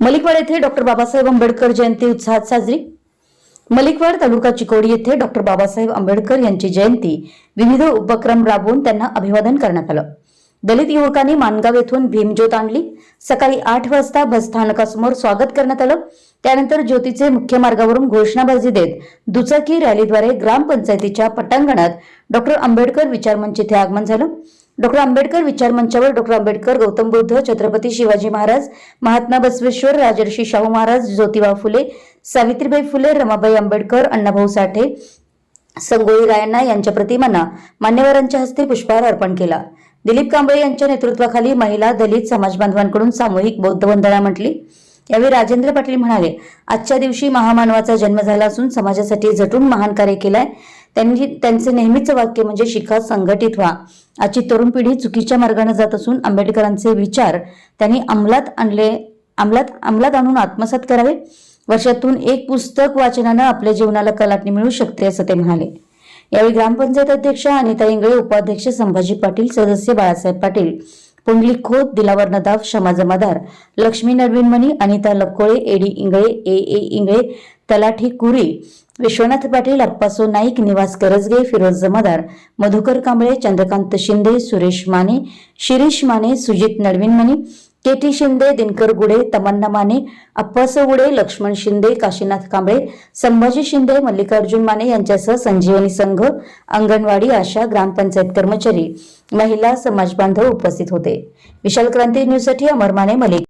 मलिकवाड येथे डॉक्टर बाबासाहेब आंबेडकर जयंती उत्साहात साजरी. मलिकवाड तालुका चिकोडी येथे डॉक्टर बाबासाहेब आंबेडकर यांची जयंती विविध उपक्रम राबवून त्यांना अभिवादन करण्यात आलं. दलित युवकांनी मानगाव येथून भीमज्योत आणली. सकाळी आठ वाजता बसस्थानकासमोर स्वागत करण्यात आलं. त्यानंतर ज्योतीचे मुख्य मार्गावरून घोषणाबाजी देत दुचाकी रॅलीद्वारे ग्रामपंचायतीच्या पटांगणात डॉक्टर आंबेडकर विचारमंच येथे आगमन झालं. डॉक्टर आंबेडकर विचारमंचावर डॉक्टर आंबेडकर गौतम बुद्ध छत्रपती शिवाजी महाराज महात्मा बसवेश्वर राजर्षी शाहू महाराज ज्योतिबा फुले सावित्रीबाई फुले रमाबाई आंबेडकर अण्णाभाऊ साठे संगोळी रायांना यांच्या प्रतिमांना मान्यवरांच्या हस्ते पुष्पहार अर्पण केला. दिलीप कांबळे यांच्या नेतृत्वाखाली महिला दलित समाज बांधवांकडून सामूहिक बौद्ध वंदना म्हटली. यावेळी राजेंद्र पाटील म्हणाले आजच्या दिवशी महामानवाचा जन्म झाला असून समाजासाठी झटून महान कार्य केलाय. त्यांनी त्यांचे नेहमीचं वाक्य म्हणजे शिका संघटित व्हा. आजची तरुण पिढी चुकीच्या मार्गाने जात असून आंबेडकरांचे विचार त्यांनी अंमलात आणले अंमलात अंमलात आणून आत्मसात करावे. वर्षातून एक पुस्तक वाचनानं आपल्या जीवनाला कलाटणी मिळू शकते असं ते म्हणाले. यावेळी ग्रामपंचायत अध्यक्ष अनिता इंगळे उपाध्यक्ष संभाजी पाटील सदस्य Balasaheb Patil Pundalik Khot Dilawar Nadaf Kshama Jamadar Laxmi Nadvinmani Anita Lapkole AD Ingale A A Ingale तलाठी कुरी विश्वनाथ पाटील अप्पासो नाईक निवास करजगे फिरोज जमादार मधुकर कांबळे चंद्रकांत शिंदे सुरेश माने शिरीष माने सुजित नडविनमणी के टी शिंदे दिनकर गुडे तमन्ना माने अप्पासो गुडे लक्ष्मण शिंदे काशीनाथ कांबळे संभाजी शिंदे मल्लिकार्जुन माने यांच्यासह संजीवनी संघ अंगणवाडी आशा ग्रामपंचायत कर्मचारी महिला समाज बांधव उपस्थित होते. विशाल क्रांती न्यूजसाठी अमर माने मलिक.